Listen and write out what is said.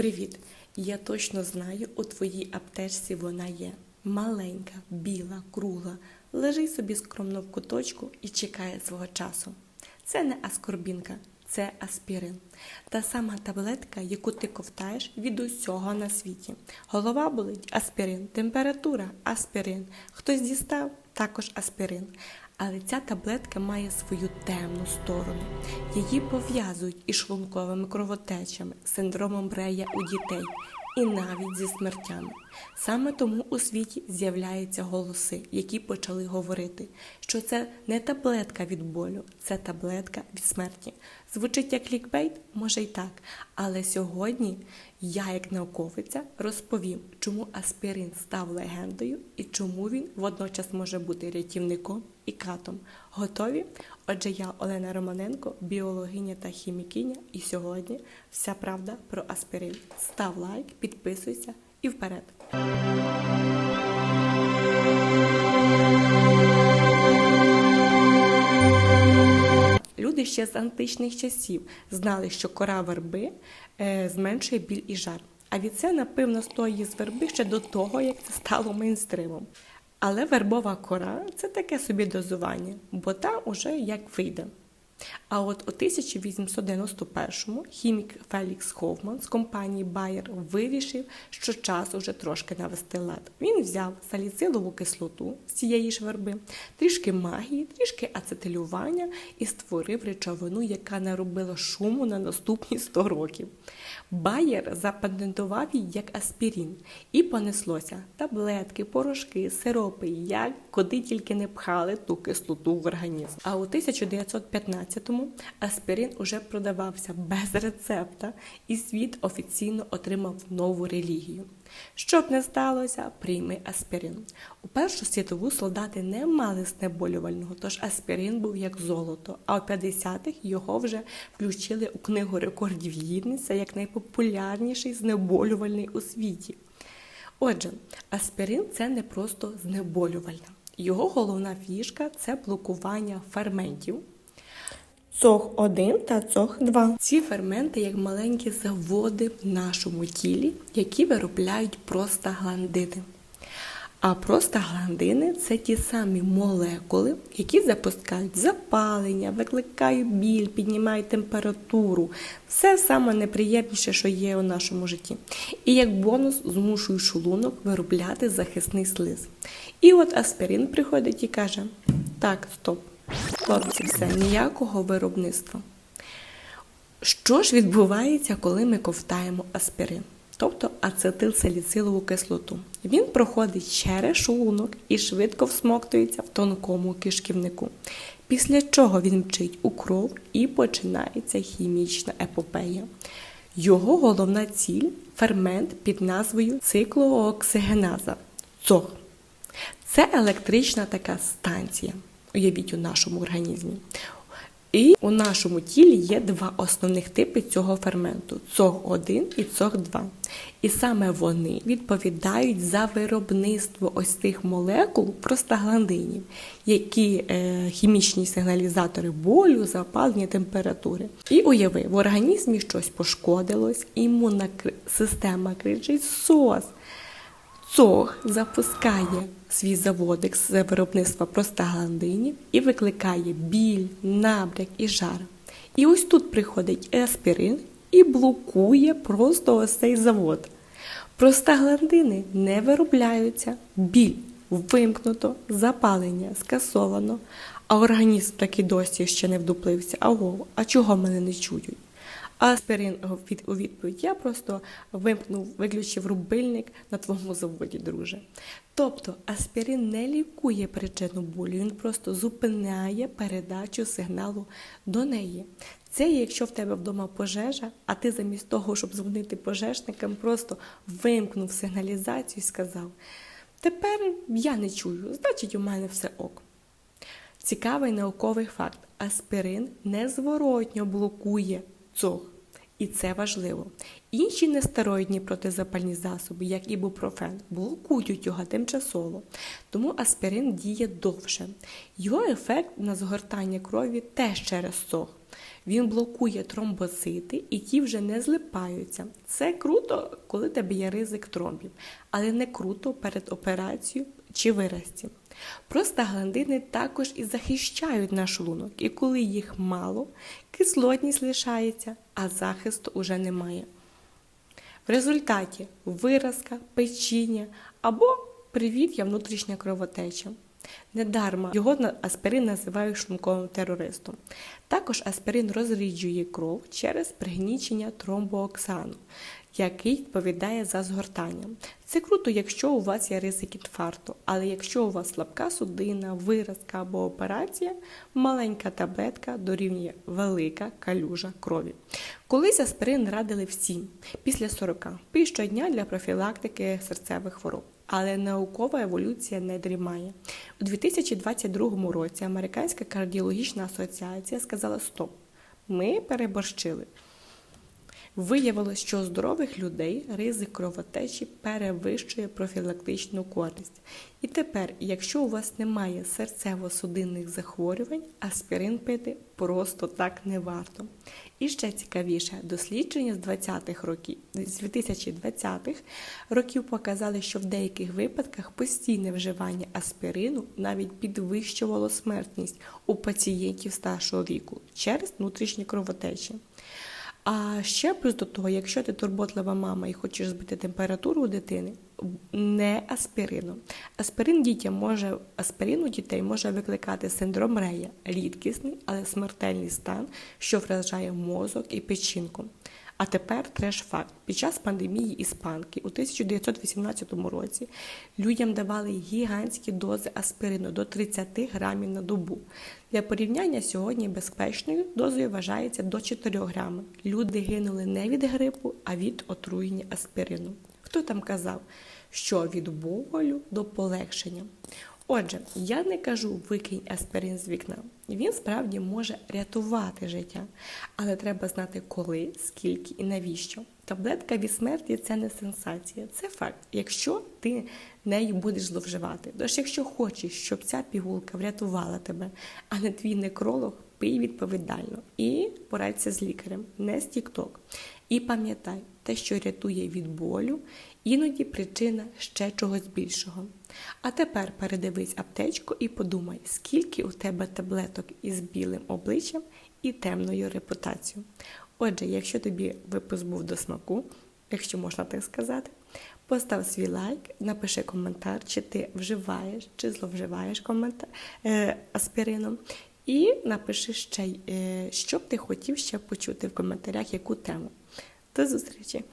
Привіт! Я точно знаю, у твоїй аптечці вона є. Маленька, біла, кругла. Лежить собі скромно в куточку і чекає свого часу. Це не аскорбінка, це аспірин. Та сама таблетка, яку ти ковтаєш від усього на світі. Голова болить аспірин, температура аспірин. Хтось дістав також аспірин. Але ця таблетка має свою темну сторону. Її пов'язують із шлунковими кровотечами, синдромом Брея у дітей і навіть зі смертями. Саме тому у світі з'являються голоси, які почали говорити, що це не таблетка від болю, це таблетка від смерті. Звучить як лікбейт, може й так. Але сьогодні я, як науковиця, розповім, чому аспірин став легендою і чому він водночас може бути рятівником і катом. Готові? Отже, я Олена Романенко, біологиня та хімікиня, і сьогодні вся правда про аспірин. Став лайк, підписуйся і вперед. Люди ще з античних часів знали, що кора верби е, зменшує біль і жар. А від це, напевно, стоїть з верби ще до того, як це стало мейнстримом. Але вербова кора це таке собі дозування, бо там уже як вийде. А от у 1891-му хімік Фелікс Хофман з компанії Bayer вирішив, що час уже трошки навести лад. Він взяв саліцилову кислоту з цієї ж верби, трішки магії, трішки ацетилювання і створив речовину, яка наробила шуму на наступні 100 років. Байер запатентував її як аспірін, і понеслося таблетки, порошки, сиропи, як куди тільки не пхали ту кислоту в організм. А у 1915-му аспірин уже продавався без рецепта, і світ офіційно отримав нову релігію. Щоб не сталося, прийми аспірин. У Першу світову солдати не мали знеболювального, тож аспірин був як золото, а у 50-х його вже включили у книгу рекордів Гідниця як найпопулярніший знеболювальний у світі. Отже, аспірин це не просто знеболювальне. Його головна фішка це блокування ферментів. ЦОХ-1 та ЦОХ-2. Ці ферменти як маленькі заводи в нашому тілі, які виробляють простагландини. А простагландини – це ті самі молекули, які запускають запалення, викликають біль, піднімають температуру. Все саме неприємніше, що є у нашому житті. І як бонус змушують шлунок виробляти захисний слиз. І от аспірин приходить і каже: так, стоп. Хлопці, все, ніякого виробництва. Що ж відбувається, коли ми ковтаємо аспірин, тобто ацетилсаліцилову кислоту? Він проходить через шлунок і швидко всмоктується в тонкому кишківнику. Після чого він мчить у кров і починається хімічна епопея. Його головна ціль фермент під назвою циклооксигеназа ЦОХ. Це електрична така станція уявіть у нашому організмі. І у нашому тілі є два основних типи цього ферменту ЦОГ1 і ЦОГ2. І саме вони відповідають за виробництво ось цих молекул простагландинів, які е, хімічні сигналізатори болю, запалення, температури. І уяви, в організмі щось пошкодилось, імунна система кричить СОС. ЦОГ запускає свій заводик з виробництва простагландинів і викликає біль, набряк і жар. І ось тут приходить аспірин і блокує просто ось цей завод. Простагландини не виробляються, біль вимкнуто, запалення скасовано, а організм таки досі ще не вдуплився. Аго, а чого мене не чують? Аспірин у відповідь я просто вимкнув, виключив рубильник на твоєму заводі, друже. Тобто аспірин не лікує причину болю, він просто зупиняє передачу сигналу до неї. Це якщо в тебе вдома пожежа, а ти замість того, щоб дзвонити пожежникам, просто вимкнув сигналізацію і сказав: Тепер я не чую, значить, у мене все ок. Цікавий науковий факт: аспірин незворотньо блокує цох. І це важливо. Інші нестероїдні протизапальні засоби, як ібупрофен, блокують його тимчасово, тому аспірин діє довше. Його ефект на згортання крові теж через сох. Він блокує тромбоцити, і ті вже не злипаються. Це круто, коли тебе є ризик тромбів, але не круто перед операцією чи виразці. Простагландини також і захищають наш шлунок, і коли їх мало, кислотність лишається, а захисту уже немає. В результаті виразка, печіння або привіт я внутрішня кровотеча. Недарма його аспирин називають шлунковим терористом. Також аспирин розріджує кров через пригнічення тромбооксану, який відповідає за згортання. Це круто, якщо у вас є ризик інфаркту, але якщо у вас слабка судина, виразка або операція, маленька таблетка дорівнює велика калюжа крові. Колись аспирин радили всім після 40, пий щодня для профілактики серцевих хвороб. Але наукова еволюція не дрімає. У 2022 році Американська кардіологічна асоціація сказала: Стоп, ми переборщили. Виявилось, що у здорових людей ризик кровотечі перевищує профілактичну користь. І тепер, якщо у вас немає серцево-судинних захворювань, аспірин пити просто так не варто. І ще цікавіше, дослідження з 20-х років, з 2020-х років показали, що в деяких випадках постійне вживання аспірину навіть підвищувало смертність у пацієнтів старшого віку через внутрішні кровотечі. А ще плюс до того, якщо ти турботлива мама і хочеш збити температуру у дитини, не аспирином. Аспирин дітям може аспірин у дітей може викликати синдром Рея, рідкісний, але смертельний стан, що вражає мозок і печінку. А тепер треш-факт. Під час пандемії іспанки у 1918 році людям давали гігантські дози аспирину до 30 грамів на добу. Для порівняння сьогодні безпечною дозою вважається до 4 грами. Люди гинули не від грипу, а від отруєння аспирином. Хто там казав, що від болю до полегшення? Отже, я не кажу викинь аспирин з вікна. Він справді може рятувати життя, але треба знати коли, скільки і навіщо. Таблетка від смерті це не сенсація, це факт. Якщо ти нею будеш зловживати, тож якщо хочеш, щоб ця пігулка врятувала тебе, а не твій некролог, пий відповідально і порадься з лікарем, не з тікток. І пам'ятай, те, що рятує від болю, іноді причина ще чогось більшого. А тепер передивись аптечку і подумай, скільки у тебе таблеток із білим обличчям і темною репутацією. Отже, якщо тобі випуск був до смаку, якщо можна так сказати, постав свій лайк, напиши коментар, чи ти вживаєш, чи зловживаєш коментар е, аспірином. І напиши ще, е, що б ти хотів ще почути в коментарях, яку тему. До зустрічі!